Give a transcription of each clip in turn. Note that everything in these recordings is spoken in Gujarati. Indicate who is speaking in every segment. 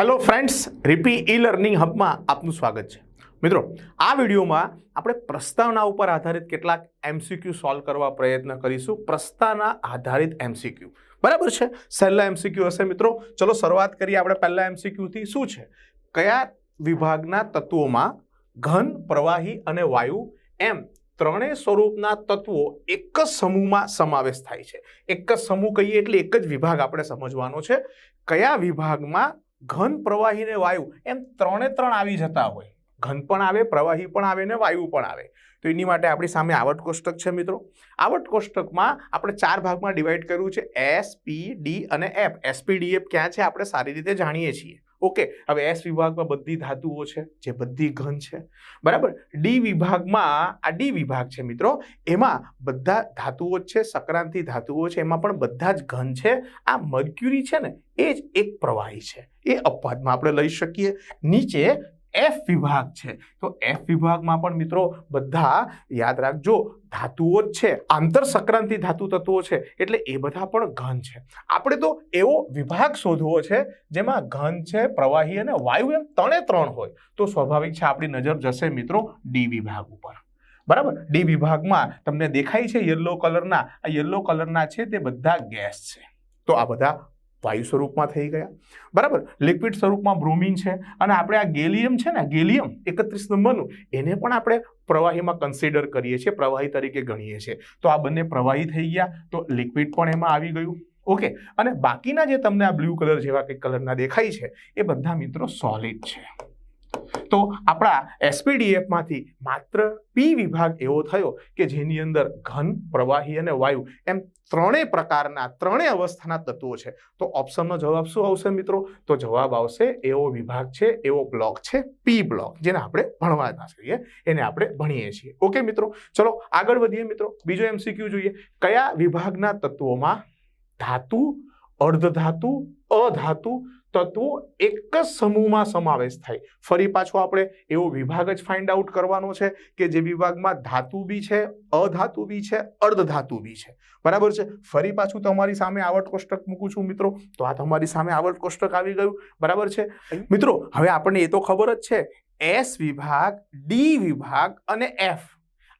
Speaker 1: હેલો ફ્રેન્ડ્સ રીપી ઈ લર્નિંગ હબમાં આપનું સ્વાગત છે. મિત્રો, આ વિડીયોમાં આપણે પ્રસ્તાવના ઉપર આધારિત કેટલાક એમસીક્યુ સોલ્વ કરવા પ્રયત્ન કરીશું. પ્રસ્તાવના આધારિત એમસીક્યુ બરાબર છે? સહેલા એમસીક્યુ હશે મિત્રો. ચલો શરૂઆત કરીએ આપણે પહેલા એમસીક્યુથી શું છે? કયા વિભાગના તત્વોમાં ઘન, પ્રવાહી અને વાયુ એમ ત્રણેય સ્વરૂપના તત્વો એક જ સમૂહમાં સમાવેશ થાય છે. એક જ સમૂહ કહીએ એટલે એક જ વિભાગ આપણે સમજવાનો છે. કયા વિભાગમાં ઘન પ્રવાહી ને વાયુ, એમ ત્રણે ત્રણ આવી જતા હોય. ઘન પણ આવે, પ્રવાહી પણ આવે ને વાયુ પણ આવે. તો એની માટે આપણી સામે આવટ કોષ્ટક છે મિત્રો. આવટ કોષ્ટકમાં આપણે ચાર ભાગમાં ડિવાઈડ કર્યું છે. એસ પી ડી અને F S P D F ક્યાં છે? આપણે સારી રીતે જાણીએ છીએ. ઓકે હવે એસ વિભાગમાં બધી ધાતુઓ છે, જે બધી ઘન છે. બરાબર? ડી વિભાગમાં, આ ડી વિભાગ છે મિત્રો, એમાં બધા ધાતુઓ જ છે, સંક્રાંતિ ધાતુઓ છે, એમાં પણ બધા જ ઘન છે. આ મર્ક્યુરી છે ને, એ જ એક પ્રવાહી છે. એ અપવાદમાં આપણે લઈ શકીએ. નીચે એફ વિભાગ છે. તો એફ વિભાગમાં પણ મિત્રો બધા યાદ રાખજો, ધાતુઓ જ છે. આંતર સંક્રાંતિ ધાતુ તત્વો છે. એટલે એ બધા પણ ઘન છે. આપણે તો એવો વિભાગ શોધવો છે, જેમાં ઘન છે, પ્રવાહી અને વાયુ એમ ત્રણે ત્રણ હોય. તો સ્વાભાવિક છે આપણી નજર જશે મિત્રો ડી વિભાગ ઉપર. બરાબર? ડી વિભાગમાં તમને દેખાય છે યલો કલરના. આ યલો કલરના છે તે બધા ગેસ છે. તો આ બધા વાયુ સ્વરૂપમાં થઈ ગયા. બરાબર? લિક્વિડ સ્વરૂપમાં બ્રોમિન છે અને આપણે આ ગેલિયમ છે ને ગેલિયમ એકત્રીસ નંબરનું, એને પણ આપણે પ્રવાહીમાં કન્સિડર કરીએ છીએ, પ્રવાહી તરીકે ગણીએ છીએ. તો આ બંને પ્રવાહી થઈ ગયા, તો લિક્વિડ પણ એમાં આવી ગયું. ઓકે? અને બાકીના જે તમને આ બ્લુ કલર જેવા કંઈક કલરના દેખાય છે, એ બધા મિત્રો સોલિડ છે. તો આપણા એસપીડીએફમાંથી માત્ર પી વિભાગ એવો થયો કે જેની અંદર ઘન, પ્રવાહી અને વાયુ એમ ત્રણેય પ્રકારના, ત્રણેય અવસ્થાના તત્વો છે. તો ઓપ્શનનો જવાબ શું આવશે મિત્રો? તો જવાબ આવશે એવો વિભાગ છે, એવો બ્લોક છે પી બ્લોક, જેને આપણે ભણવાના છીએ એને આપણે ભણીએ છીએ. ઓકે મિત્રો? ચલો, આગળ વધીએ મિત્રો. બીજો એમસીક્યુ જોઈએ. કયા વિભાગના તત્વોમાં ધાતુ અર્ધધાતુ અધાતુ તત્વો એક જ સમૂહમાં સમાવેશ થાય. ફરી પાછો આપણે એવો વિભાગ જ ફાઇન્ડ આઉટ કરવાનો છે કે જે વિભાગમાં ધાતુ બી છે અધાતુ બી છે અર્ધધાતુ બી છે. બરાબર છે? ફરી પાછું તમારી સામે આવટ કોષ્ટક મૂકું છું મિત્રો. તો આ તમારી સામે આવટ કોષ્ટક આવી ગયું. બરાબર છે? મિત્રો હવે આપણને એ તો ખબર જ છે. એસ વિભાગ ડી વિભાગ અને એફ.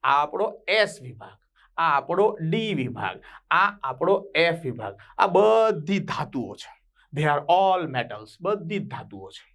Speaker 1: આ આપણો એસ વિભાગ. આ આપણો ડી વિભાગ, આ આપણો એફ વિભાગ. આ બધી ધાતુઓ છે. દે આર ઓલ મેટલ્સ બધી ધાતુઓ છે.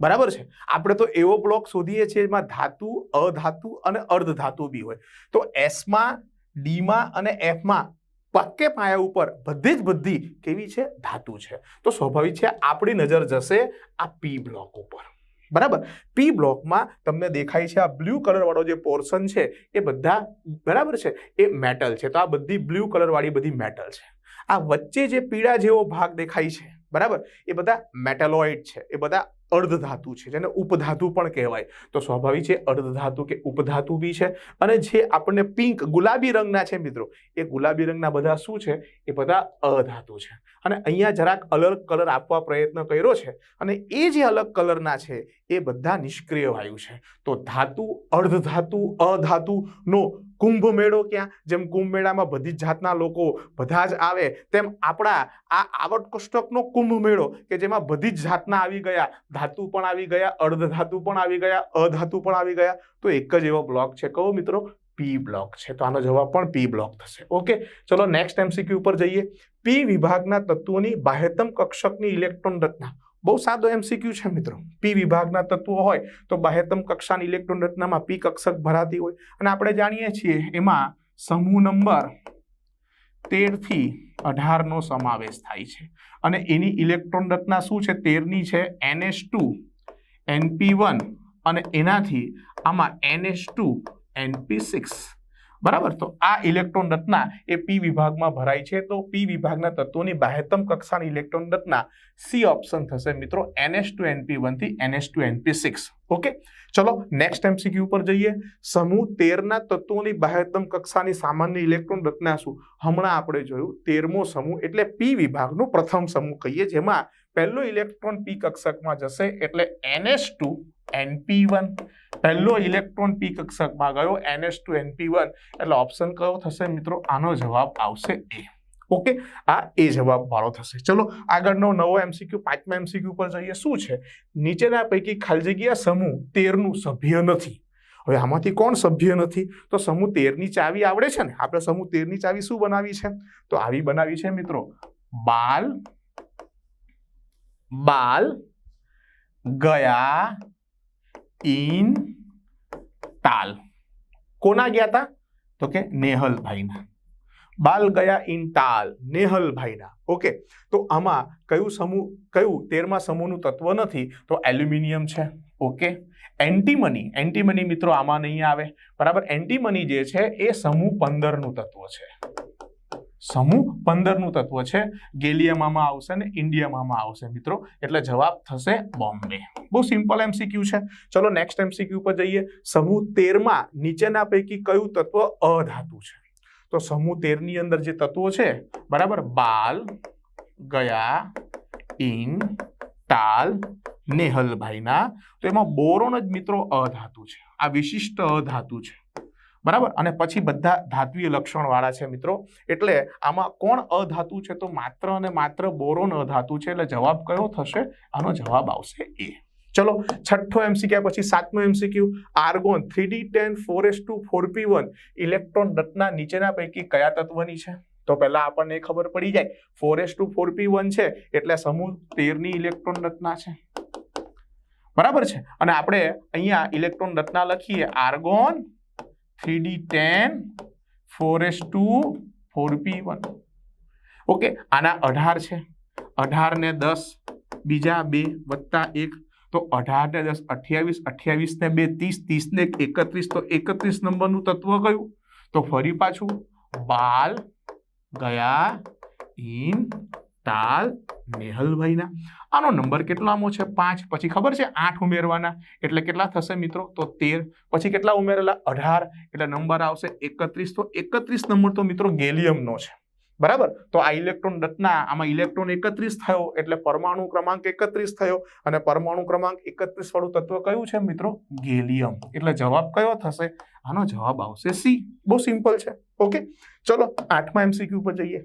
Speaker 1: બરાબર છે? આપણે તો એવો બ્લોક શોધીએ છીએ જેમાં ધાતુ, અધાતુ અને અર્ધ ધાતુ બી હોય. તો એસમાં ડીમાં અને એફમાં પક્કે પાયા ઉપર બધી જ બધી કેવી છે? ધાતુ છે. તો સ્વાભાવિક છે આપણી નજર જશે આ પી બ્લોક ઉપર. બરાબર? પી બ્લોકમાં તમને દેખાય છે આ બ્લુ કલરવાળો જે પોર્શન છે, એ બધા બરાબર છે? એ મેટલ છે. તો આ બધી બ્લુ કલરવાળી બધી મેટલ છે. આ વચ્ચે જે પીળા જેવો ભાગ દેખાય છે, બરાબર? એ બધા મેટલોઇડ છે. એ બધા અર્ધધાતુ છે, જેને ઉપધાતુ પણ કહેવાય. તો સ્વાભાવિક છે, અર્ધધાતુ કે ઉપધાતુ બી છે. અને જે આપણને પિંક, ગુલાબી રંગના છે મિત્રો, એ ગુલાબી રંગના બધા શું છે? એ બધા અધાતુ છે. અને અહીંયા જરાક અલગ કલર આપવા પ્રયત્ન કર્યો છે અને એ જે અલગ કલરના છે, એ બધા નિષ્ક્રિય વાયુ છે. તો ધાતુ, અર્ધધાતુ, અધાતુનો કુંભ મેળો ક્યાં? જેમ કુંભ મેળામાં બધી જ જાતના લોકો બધા જ આવે, તેમ આપણા આ આવટકોષ્ટકનો કોષ્ટકનો કુંભ મેળો, કે જેમાં બધી જ જાતના આવી ગયા, ધાતુ પણ આવી ગયા અર્ધ ધાતુ પણ આવી ગયા, અધાતુ પણ આવી ગયા. તો એક જ એવો બ્લોક છે. કહો મિત્રો, પી બ્લોક છે. તો આનો જવાબ પણ પી બ્લોક થશે. ઓકે? ચલો નેક્સ્ટ એમસીક્યુ ઉપર જઈએ. પી વિભાગના તત્વોની બાહ્યતમ કક્ષકની ઇલેક્ટ્રોન રચના. બહુ સાદો એમસીક્યુ છે મિત્રો. પી વિભાગના તત્વો હોય તો બાહ્યતમ કક્ષાની ઇલેક્ટ્રોન રચનામાં પી કક્ષક ભરાતી હોય. અને આપણે જાણીએ છીએ એમાં સમૂહ નંબર તેરથી અઢારનો સમાવેશ થાય છે. અને એની ઇલેક્ટ્રોન રચના શું છે? તેરની છે એનએસ ટુ, એનપી વન અને એનાથી આમાં એનએસ ટુ, એનપી સિક્સ. બરાબર? તો આ ઇલેક્ટ્રોન રચના એ પી વિભાગમાં ભરાય છે. તો પી વિભાગના તત્વોની બાહ્યતમ કક્ષાની ઇલેક્ટ્રોન રચના સી ઓપ્શન થશે મિત્રો N S two N P વનથી N S two N P six okay? ચલો નેક્સ્ટ એમસીક્યુ ઉપર જઈએ. સમૂહ તેરના તત્વોની બાહ્યતમ કક્ષાની સામાન્ય ઇલેક્ટ્રોન રચના શું? હમણાં આપણે જોયું તેરમો સમૂહ એટલે પી વિભાગનો પ્રથમ સમૂહ કહીએ, જેમાં પહેલો ઇલેક્ટ્રોન પી કક્ષકમાં જશે એટલે N S two N P one. પહેલો ઇલેક્ટ્રોન પી કક્ષકમાં ગયો N S two N P one. એટલે ઓપ્શન કયો થશે મિત્રો? આનો જવાબ આવશે એ. ઓકે? આ એ જવાબ વાળો થશે. ચલો, આગળનો નવો એમસીક્યુ પાંચમા એમસીક્યુ પર જઈએ. શું છે? નીચેના પૈકી ખાલી જગ્યા સમૂહ તેરનું સભ્ય નથી. હવે આમાંથી કોણ સભ્ય નથી? તો સમૂહ તેરની ચાવી આવડે છે ને? આપણે સમૂહ તેરની ચાવી શું બનાવી છે? તો આવી બનાવી છે મિત્રો. બાલ બાલ, ગયા ઇન તાલ. કોના ગયા હતા તો કે નેહલભાઈના. બાલ ગયા ઇન તાલ, નેહલભાઈના. ઓકે, તો આમાં કયું સમૂહ, કયું તેરમા સમૂહનું તત્વ નથી? તો એલ્યુમિનિયમ છે. ઓકે, એન્ટીમની એન્ટીમની મિત્રો આમાં નહીં આવે. બરાબર, એન્ટીમની જે છે એ સમૂહ પંદરનું તત્વ છે. સમૂહ પંદરનું તત્વ છે. ગેલિયમામાં આવશે ને ઇન્ડિયમમાં આવશે મિત્રો. એટલે જવાબ થશે બોમ્બે. બહુ સિમ્પલ એમસીક્યુ છે. ચલો નેક્સ્ટ એમસીક્યુ પર જઈએ. સમૂહ તેરમાં નીચેના પૈકી કયું તત્વ અધાતુ છે? તો સમૂહ તેરની અંદર જે તત્વો છે, બરાબર? બાલ, ગયા ઇન તાલ, નેહલભાઈના. તો એમાં બોરોન જ મિત્રો અધાતુ છે. આ વિશિષ્ટ અધાતુ છે. બરાબર? અને પછી બધા ધાત્વીય લક્ષણ વાળા છે મિત્રો. એટલે આમાં કોણ અધાતુ છે? તો માત્ર અને માત્ર બોરોન અધાતુ છે. એટલે જવાબ કયો થશે? આનો જવાબ આવશે એ. ચલો, છઠ્ઠો એમસીક્યુ પછી સાતમો MCQ argon three D ten four S two four P one. Electron રત્ના નીચેના પૈકી કયા તત્વની છે? તો પહેલા આપણને ખબર પડી જાય. Four S two four P one છે. એટલે સમૂહ તેરની ઇલેક્ટ્રોન રચના છે. બરાબર છે? અને આપણે અહીંયા ઇલેક્ટ્રોન રચના લખીએ. Argon three D ten four S two four P one okay આના અઢાર છે. અઢાર ને દસ, બીજા બે વત્તા એક, તો અઢાર ને દસ, અઠ્યાવીસ અઠ્યાવીસ ને બે, ત્રીસ ત્રીસ ને એકત્રીસ, તો એકત્રીસ નંબરનું તત્વ કયું? તો ફરી પાછું, બાલ ગયા ઇન તાલ મેહલભાઈના. આનો નંબર કેટલામો છે? પાંચ. પછી ખબર છે? આઠ ઉમેરવાના. એટલે કેટલા થશે મિત્રો? તો તેર. પછી કેટલા ઉમેરેલા? અઢાર. એટલે નંબર આવશે એકત્રીસ. તો એકત્રીસ નંબર તો મિત્રો ગેલિયમનો છે. બરાબર? તો આ ઇલેક્ટ્રોન રચના, આમાં ઇલેક્ટ્રોન એકત્રીસ થયો. એટલે પરમાણુ ક્રમાંક એકત્રીસ થયો. અને પરમાણુ ક્રમાંક એકત્રીસ વાળું તત્વ કયું છે મિત્રો? ગેલિયમ. એટલે જવાબ કયો થશે? આનો જવાબ આવશે સી. બહુ સિમ્પલ છે. ઓકે? ચલો, આઠમા એમસીક્યુ પર જઈએ.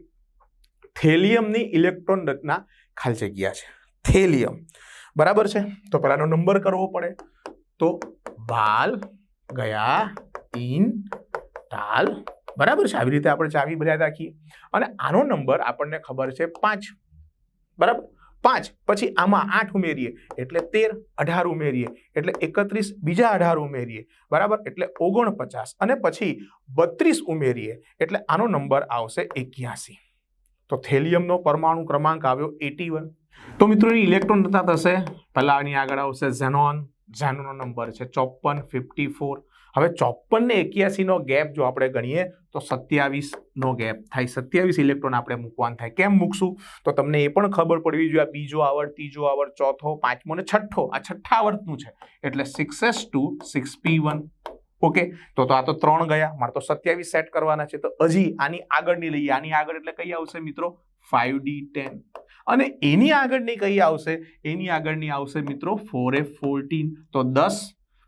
Speaker 1: થેલિયમની ઇલેક્ટ્રોન રચના ખાલી જગ્યા છે. થેલિયમ. બરાબર છે? તો પહેલાનો નંબર કરવો પડે. તો બાલ ગયા ઇન તાલ બરાબર છે? આવી રીતે આપણે ચાવી બધા રાખીએ. અને આનો નંબર આપણને ખબર છે પાંચ. બરાબર? પાંચ. પછી આમાં આઠ ઉમેરીએ. એટલે તેર, અઢાર ઉમેરીએ. એટલે એકત્રીસ, બીજા અઢાર ઉમેરીએ. બરાબર? એટલે ઓગણપચાસ. અને પછી બત્રીસ ઉમેરીએ. એટલે આનો નંબર આવશે એક્યાસી. તો થેલિયમનો પરમાણુ ક્રમાંક આવ્યો એટી વન. તો મિત્રો, એની ઇલેક્ટ્રોન થતા થશે. પહેલાં આની આગળ આવશે ઝેનોન. ઝેનોનો નંબર છે ચોપન ફિફ્ટી ફોર. હવે ચોપન ને એક્યાસીનો ગેપ જો આપણે ગણીએ, તો સત્યાવીસનો ગેપ થાય. સત્યાવીસ ઇલેક્ટ્રોન આપણે મૂકવાનું થાય. કેમ મૂકશું? તો તમને એ પણ ખબર પડવી જોઈએ બીજો આવર્ત ત્રીજો આવર્ત ચોથો, પાંચમો ને છઠ્ઠો. આ છઠ્ઠા આવર્તનું છે. એટલે six S two six P one okay તો તો આ તો ત્રણ ગયા. મારે તો સત્યાવીસ સેટ કરવાના છે. તો હજી આની આગળની લઈએ. આની આગળ એટલે કઈ આવશે મિત્રો? ફાઈવ ડી ટેન અને એની આગળની કઈ આવશે? એની આગળની આવશે મિત્રો ફોર એ ફોર્ટીન તો દસ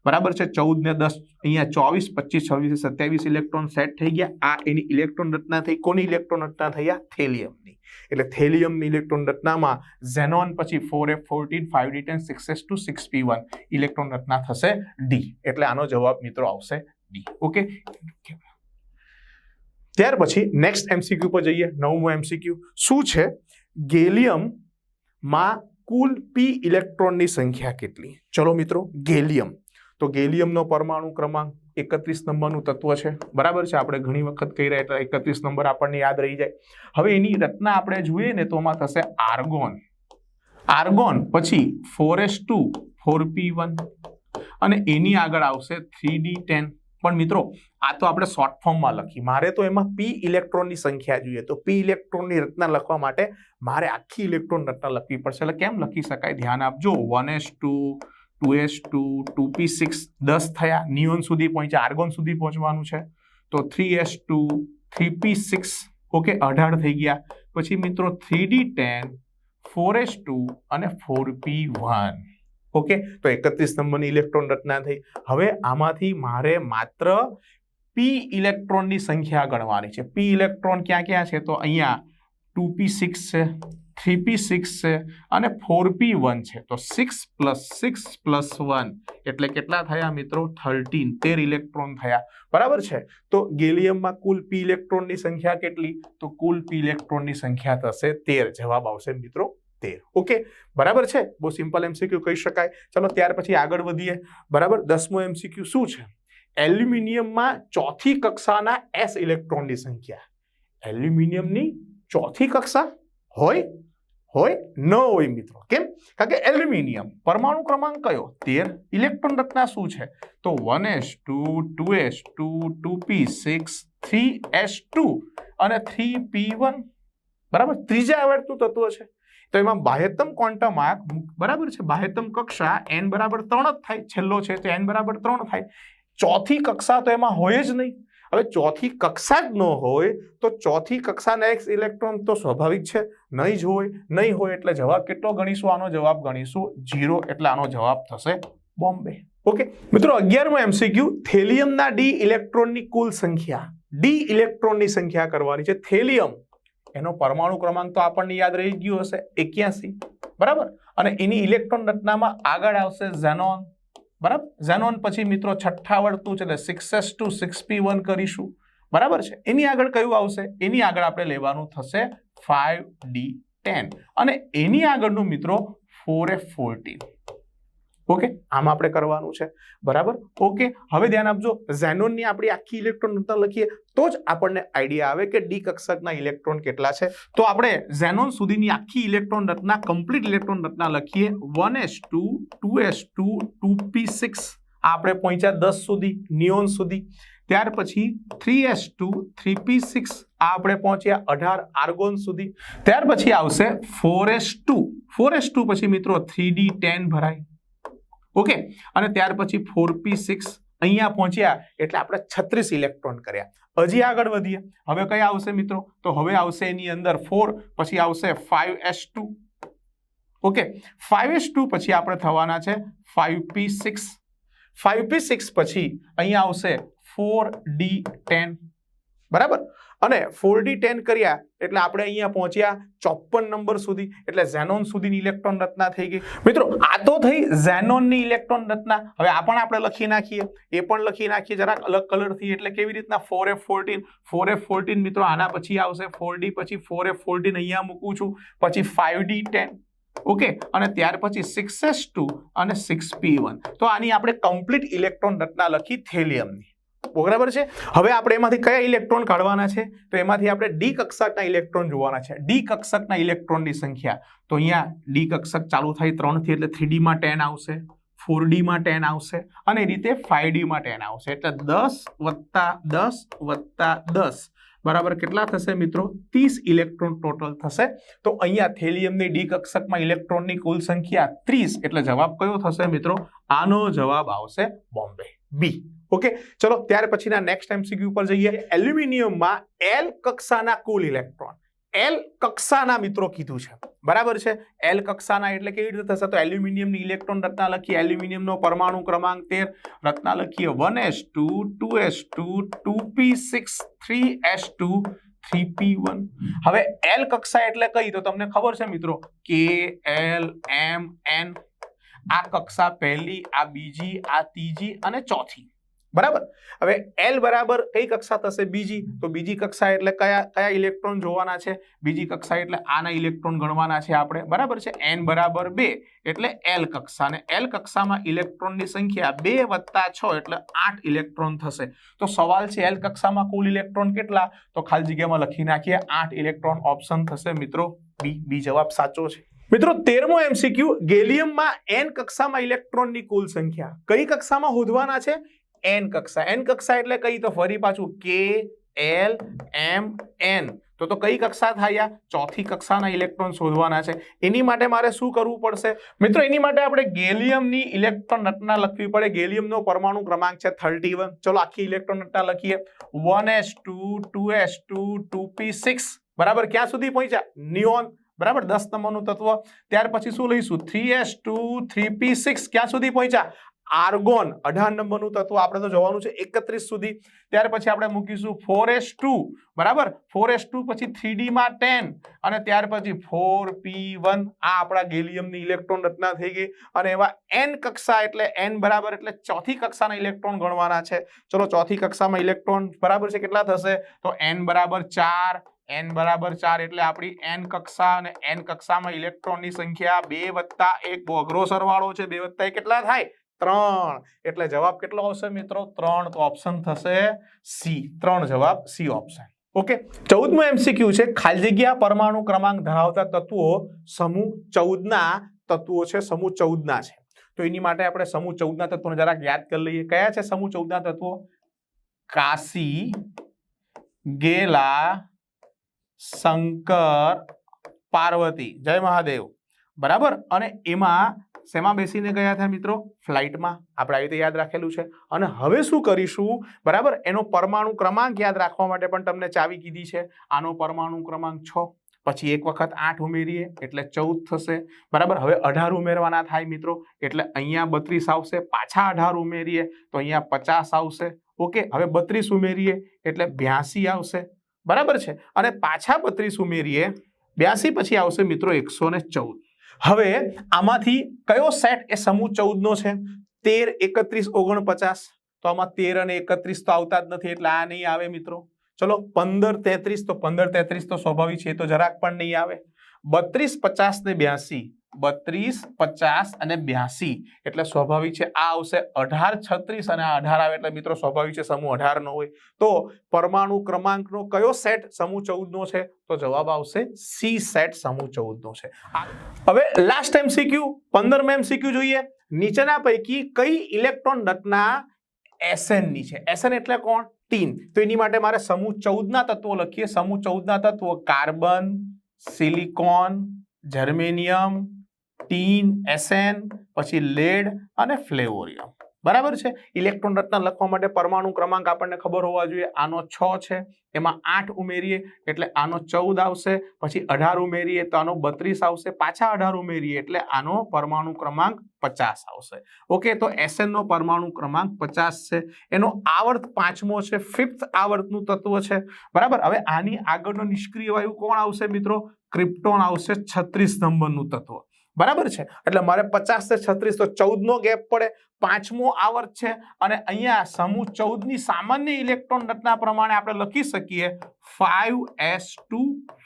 Speaker 1: બરાબર છે? ચૌદ ને દસ, અહીંયા ચોવીસ, પચીસ, છવ્વીસ, સત્યાવીસ ઇલેક્ટ્રોન સેટ થઈ ગયા. આ એની ઇલેક્ટ્રોન રચના થઈ. કોની ઇલેક્ટ્રોન રચના થયા થેલિયમની. એટલે થેલિયમની ઇલેક્ટ્રોન રચનામાં ઝેનોન પછી four F fourteen, five D ten, six S two, six P one electron રચના થશે ડી એટલે આનો જવાબ મિત્રો આવશે ડી ઓકે ત્યાર પછી નેક્સ્ટ એમસીક્યુ પર જઈએ. નવમું એમસીક્યુ શું છે? ગેલિયમમાં કુલ પી ઇલેક્ટ્રોનની સંખ્યા કેટલી? ચલો મિત્રો, ગેલિયમ. તો ગેલિયમનો પરમાણુ ક્રમાંક એકત્રીસ નંબરનું તત્વ છે. બરાબર છે? આપણે ઘણી વખત કહી રહ્યા એટલે એકત્રીસ નંબર આપણને યાદ રહી જાય. હવે એની રચના આપણે જોઈએ ને તો એમાં થશે આર્ગોન. આર્ગોન પછી four S two, four P one. અને એની આગળ આવશે થ્રી ડી ટેન. પણ મિત્રો, આ તો આપણે શોર્ટ ફોર્મમાં લખી. મારે તો એમાં પી ઇલેક્ટ્રોનની સંખ્યા જોઈએ. તો પી ઇલેક્ટ્રોનની રચના લખવા માટે મારે આખી ઇલેક્ટ્રોન રચના લખવી પડશે. એટલે કેમ લખી શકાય? ધ્યાન આપજો. One S two two S two two P six, દસ થયા, નિયોન સુધી પહોંચ્યા, આર્ગોન સુધી પહોંચવાનું છે. તો three S two, three P six, okay, અઢાર થઈ ગયા. પછી મિત્રો three D ten, four S two અને ફોર પી વન, ઓકે? તો એકત્રીસ નંબરની ઇલેક્ટ્રોન રચના થઈ. હવે આમાંથી મારે માત્ર પી ઇલેક્ટ્રોનની સંખ્યા ગણવાની છે. પી ઇલેક્ટ્રોન ક્યાં ક્યાં છે? તો અહીંયા ટુ પી સિક્સ છે થ્રી પી સિક્સ છે અને ફોર પી વન છે. તો six plus six plus one એટલે કેટલા થયા મિત્રો? થર્ટીન તેર ઇલેક્ટ્રોન થયા. બરાબર છે? તો ગેલિયમમાં કુલ પી ઇલેક્ટ્રોનની સંખ્યા કેટલી? તો કુલ પી ઇલેક્ટ્રોનની સંખ્યા થશે તેર. જવાબ આવશે મિત્રો તેર. ઓકે? બરાબર છે? બહુ સિમ્પલ એમસીક્યુ કહી શકાય. ચલો ત્યાર પછી આગળ વધીએ. બરાબર? દસમો એમસીક્યુ શું છે? એલ્યુમિનિયમમાં ચોથી કક્ષાના એસ ઇલેક્ટ્રોનની સંખ્યા. એલ્યુમિનિયમની ચોથી કક્ષા હોય હોય ન હોય મિત્રો. કેમ? કારણ કે એલ્યુમિનિયમ પરમાણુ ક્રમાંક કયો? તેર. ઇલેક્ટ્રોન રચના શું છે? તો one S two two S two two P six, three S two અને થ્રી પી વન. બરાબર? ત્રીજા આવડતું તત્વ છે. તો એમાં બાહ્યતમ ક્વોન્ટમ આંક બરાબર છે? બાહ્યતમ કક્ષા એન બરાબર ત્રણ જ થાય. છેલ્લો છે તો એન બરાબર ત્રણ થાય. ચોથી કક્ષા તો એમાં હોય જ નહીં. હવે ચોથી કક્ષા જ ન હોય તો ચોથી કક્ષાના એક્સ ઇલેક્ટ્રોન તો સ્વાભાવિક છે, નહીં જ હોય, નહીં હોય એટલે જવાબ કેટલો ગણીશું? આનો જવાબ ગણીશું જીરો એટલે આનો જવાબ થશે બોમ્બે. ઓકે, મિત્રો અગિયારમાં એમસીક્યુ થેલિયમના ડી ઇલેક્ટ્રોનની કુલ સંખ્યા. ડી ઇલેક્ટ્રોનની સંખ્યા કરવાની છે, થેલિયમ. એનો પરમાણુ ક્રમાંક તો આપણને યાદ રહી ગયો હશે, એક્યાસી. બરાબર? અને એની ઇલેક્ટ્રોન રચનામાં આગળ આવશે ઝેનોન બરાબર? ઝેનોન પછી મિત્રો છઠ્ઠા આવડતું છે એટલે six S two six P one કરીશું. બરાબર છે? એની આગળ કયું આવશે? એની આગળ આપણે લેવાનું થશે ફાઈવ ડી ટેન અને એની આગળનું મિત્રો ફોર એ ફોર્ટીન ઓકે? આમ આપણે કરવાનું છે. બરાબર? ઓકે, હવે ધ્યાન આપજો, ઝેનોનની આપણી આખી ઇલેક્ટ્રોન રચના લખીએ, તો જ આપણને આઈડિયા આવે કે ડી કક્ષકના ઇલેક્ટ્રોન કેટલા છે. તો આપણે ઝેનોન સુધીની આખી ઇલેક્ટ્રોન રચના, કમ્પ્લીટ ઇલેક્ટ્રોન રચના લખીએ. One S two two S two two P six આપણે પહોંચ્યા દસ સુધી, નિયોન સુધી. ત્યાર પછી three S two, three P six, આ આપણે પહોંચ્યા અઢાર આર્ગોન સુધી. ત્યાર પછી આવશે four S two. Four S two પછી મિત્રો થ્રી ડી ટેન ભરાય. ઓકે? અને ત્યાર પછી ફોર પી સિક્સ અહીંયા પહોંચ્યા એટલે આપણે છત્રીસ ઇલેક્ટ્રોન કર્યા. હજી આગળ વધીએ. હવે કયા આવશે મિત્રો? તો હવે આવશે એની અંદર ફોર પછી આવશે five S two okay? Five S two પછી આપણે થવાના છે five P six five P six પછી અહીંયા આવશે ફોર ડી ટેન બરાબર? અને ફોર ડી ટેન કર્યા એટલે આપણે અહીંયા પહોંચ્યા ચોપન નંબર સુધી. એટલે ઝેનોન સુધીની ઇલેક્ટ્રોન રચના થઈ ગઈ. મિત્રો, આ તો થઈ ઝેનોનની ઇલેક્ટ્રોન રચના. હવે આ પણ આપણે લખી નાખીએ. એ પણ લખી નાખીએ. જરાક અલગ કલરથી એટલે કેવી રીતના four F fourteen four F fourteen મિત્રો, આના પછી આવશે. ફોર ડી પછી ફોર એફ ફોર્ટીન અહીંયા મૂકું છું. પછી ફાઈવ ડી ટેન ઓકે? અને ત્યાર પછી સિક્સ એસ ટુ અને સિક્સ પી વન તો આની આપણે કમ્પ્લીટ ઇલેક્ટ્રોન રચના લખી થેલિયમની બરાબર છે? હવે આપણે એમાંથી કયા ઇલેક્ટ્રોન કાઢવાના છે? તો એમાંથી આપણે ડી કક્ષકના ઇલેક્ટ્રોન જોવાના છે. ડી કક્ષકના ઇલેક્ટ્રોનની સંખ્યા. તો અહીંયા ડી કક્ષક ચાલુ થાય ત્રણથી, એટલે થ્રી ડીમાં ટેન આવશે, ફોર ડીમાં ટેન આવશે, અને એ રીતે ફાઈવ ડીમાં ટેન આવશે. એટલે દસ વત્તા દસ વત્તા દસ. બરાબર કેટલા થશે મિત્રો? ત્રીસ ઇલેક્ટ્રોન ટોટલ થશે. તો અહીંયા થેલિયમની ડી કક્ષકમાં ઇલેક્ટ્રોનની કુલ સંખ્યા ત્રીસ. એટલે જવાબ કયો થશે મિત્રો? આનો જવાબ આવશે બોમ્બે. બી ઓકે, ચલો, ત્યાર પછીના નેક્સ્ટ એમસીક્યુ ઉપર જઈએ. એલ્યુમિનિયમમાં એલ કક્ષાના કુલ ઇલેક્ટ્રોન એલ કક્ષાના મિત્રો કીધું છે. બરાબર છે? એલ કક્ષાના એટલે કેવી રીતે થશે? તો એલ્યુમિનિયમની ઇલેક્ટ્રોન રચના લખીએ એલ્યુમિનિયમનો પરમાણુ ક્રમાંક તેર. રચના લખીએ one S two two S two two P six, three S two, three P one. હવે એલ કક્ષા એટલે કઈ? તો તમને ખબર છે મિત્રો, કે એલ, એમ, એન, આ કક્ષા પહેલી, આ બીજી, આ ત્રીજી અને ચોથી. બરાબર? હવે એલ બરાબર કઈ કક્ષા થશે? બીજી તો બીજી કક્ષા એટલે કયા કયા ઇલેક્ટ્રોન જોવાના છે? બીજી કક્ષા એટલે આના ઇલેક્ટ્રોન ગણવાના છે આપણે. બરાબર છે? એન બરાબર બે, એટલે એલ કક્ષા. અને એલ કક્ષામાં ઇલેક્ટ્રોનની સંખ્યા બે વત્તા છ, એટલે આઠ ઇલેક્ટ્રોન થશે. તો સવાલ છે એલ કક્ષામાં કુલ ઇલેક્ટ્રોન કેટલા? તો ખાલી જગ્યામાં લખી નાખીએ, આઠ ઇલેક્ટ્રોન ઓપ્શન થશે. મિત્રો બી બી જવાબ સાચો છે. મિત્રો, તેરમો એમસીક્યુ ગેલિયમમાં એન કક્ષામાં ઇલેક્ટ્રોનની કુલ સંખ્યા. કઈ કક્ષામાં શોધવાના છે? એન કક્ષા. એન કક્ષા એટલે કઈ? તો ફરી પાછું કે એલ એમ એન તો તો કઈ કક્ષા થાય? ચોથી કક્ષાના ઇલેક્ટ્રોન શોધવાના છે. એની માટે મારે શું કરવું પડશે? મિત્રો, એની માટે આપણે ગેલિયમની ઇલેક્ટ્રોન રચના લખવી પડે. ગેલિયમનો પરમાણુ ક્રમાંક છે થર્ટી વન ચલો, આખી ઇલેક્ટ્રોન રચના લખીએ. One S two two S two two P six બરાબર? ક્યાં સુધી પહોંચ્યા? નિયોન. બરાબર? દસ નંબરનું તત્વ. ત્યાર પછી શું લઈશું? Three S two three P six ક્યાં સુધી પહોંચ્યા? આર્ગોન, અઢાર નંબરનું તત્વ આપણે તો જોવાનું છે એકત્રીસ સુધી. ત્યાર પછી આપણે મૂકીશું ફોર એસ ટુ, બરાબર? ફોર એસ ટુ પછી થ્રી માં ટેન, અને ત્યાર પછી ફોર પી વન. આ આપણા ગેલિયમની ઇલેક્ટ્રોન રચના થઈ ગઈ, અને એવા એન કક્ષા એટલે એન બરાબર એટલે ચોથી કક્ષાના ઇલેક્ટ્રોન ગણવાના છે. ચલો, ચોથી કક્ષામાં ઇલેક્ટ્રોન બરાબર છે કેટલા થશે? તો એન બરાબર ચાર, એન બરાબર ચાર એટલે આપણી એન કક્ષા અને એન કક્ષામાં ઇલેક્ટ્રોનની સંખ્યા બે વત્તા એક. અઘરો સરવાળો છે. બે વત્તા એક કેટલા થાય? ત્રણ. એટલે જવાબ કેટલો આવશે મિત્રો? ત્રણ. તો ઓપ્શન થશે સી. ત્રણ જવાબ સી ઓપ્શન ઓકે ચૌદમો એમસીક્યુ છે. ખાલી જગ્યા પરમાણુ ક્રમાંક ધરાવતા તત્વો સમૂહ ચૌદના તત્વો છે. સમૂહ ચૌદના છે. તો એની માટે આપણે સમૂહ ચૌદના તત્વોને જરાક યાદ કરી લઈએ. કયા છે સમૂહ ચૌદના તત્વો? કાશી, ગેલા, શંકર, પાર્વતી. જય મહાદેવ. બરાબર? અને એમાં શેમાં બેસીને ગયા હતા મિત્રો? ફ્લાઇટમાં. આપણે આવી રીતે યાદ રાખેલું છે. અને હવે શું કરીશું? બરાબર? એનો પરમાણુ ક્રમાંક યાદ રાખવા માટે પણ તમને ચાવી કીધી છે. આનો પરમાણુ ક્રમાંક છ. પછી એક વખત આઠ ઉમેરીએ, એટલે ચૌદ થશે. બરાબર? હવે અઢાર ઉમેરવાના થાય મિત્રો. એટલે અહીંયા બત્રીસ આવશે. પાછા અઢાર ઉમેરીએ, તો અહીંયા પચાસ આવશે. ઓકે? હવે બત્રીસ ઉમેરીએ, એટલે બ્યાસી આવશે. બરાબર છે? અને પાછા બત્રીસ ઉમેરીએ, બ્યાસી પછી આવશે મિત્રો એકસો ને ચૌદ. હવે આમાંથી કયો સેટ એ સમૂહ ચૌદનો છે? તેર, એકત્રીસ, ઓગણપચાસ. તો આમાં તેર અને એકત્રીસ તો આવતા જ નથી, એટલે આ નહીં આવે મિત્રો. ચલો, પંદર, તેત્રીસ, તો પંદર, તેત્રીસ તો સ્વાભાવિક છે, એ તો જરાક પણ નહીં આવે. બત્રીસ, પચાસ ને બ્યાસી. બત્રીસ, પચાસ અને બ્યાસી. એટલે સ્વાભાવિક છે આ આવશે અઢાર, છત્રીસ અને આ અઢાર આવે એટલે મિત્રો સ્વાભાવિક છે સમૂહ અઢાર નો હોય. તો પરમાણુ ક્રમાંકનો કયો સેટ સમૂહ ચૌદ નો છે? તો જવાબ આવશે સી સેટ સમૂહ ચૌદ નો છે હવે લાસ્ટ એમસીક્યુ પંદર એમસીક્યુ જોઈએ. નીચેના પૈકી કઈ ઇલેક્ટ્રોન રચના એસએનની છે? એસએન એટલે કોણ? ટીન. તો એની માટે મારે સમૂહ ચૌદના તત્વો લખીએ. સમૂહ ચૌદના તત્વો carbon, silicon, germanium tin SN પછી લેડ અને ફ્લેવોરિયમ. બરાબર છે? ઇલેક્ટ્રોન રચના લખવા માટે પરમાણુ ક્રમાંક આપણને ખબર હોવા જોઈએ. આનો છ છે. એમાં આઠ ઉમેરીએ એટલે આનો ચૌદ આવશે. પછી અઢાર ઉમેરીએ તો આનો બત્રીસ આવશે. પાછા અઢાર ઉમેરીએ એટલે આનો પરમાણુ ક્રમાંક પચાસ આવશે. ઓકે, તો એસએન નો પરમાણુ ક્રમાંક પચાસ છે. એનો આવર્ત પાંચમો છે. ફિફ્થ આવર્તનું તત્વ છે. બરાબર? હવે આની આગળનો નિષ્ક્રિય વાયુ કોણ આવશે મિત્રો? ક્રિપ્ટોન આવશે છત્રીસ નંબરનું તત્વ. બરાબર છે? એટલે મારે પચાસથી છત્રીસ તો ચૌદ નો ગેપ પડે પાંચમો આવર્ત છે. અને અહીંયા સમૂહ ચૌદની સામાન્ય ઇલેક્ટ્રોન રચના પ્રમાણે આપણે લખી શકીએ five S two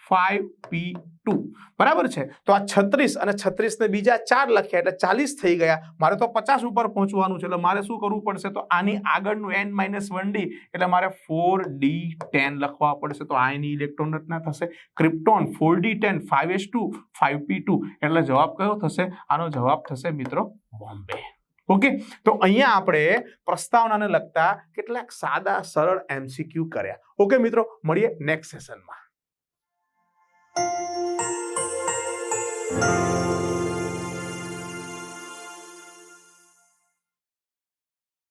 Speaker 1: five P two બરાબર છે? તો આ છત્રીસ અને છત્રીસ ને બીજા ચાર લખ્યા એટલે ચાલીસ થઈ ગયા. મારે તો પચાસ ઉપર પહોંચવાનું છે એટલે મારે શું કરવું પડશે? તો આની આગળનું એન માઇનસ વન ડી એટલે મારે ફોર ડી ટેન લખવા પડશે. તો આ એની ઇલેક્ટ્રોન રચના થશે. Krypton four D ten five S two five P two એટલે જવાબ કયો થશે? આનો જવાબ થશે મિત્રો બોમ્બે. ઓકે તો અહીંયા આપણે પ્રસ્તાવનાને લગતા કેટલાક સાદા, સરળ એમસીક્યુ કર્યા. ઓકે મિત્રો? મળીએ નેક્સ્ટ સેશનમાં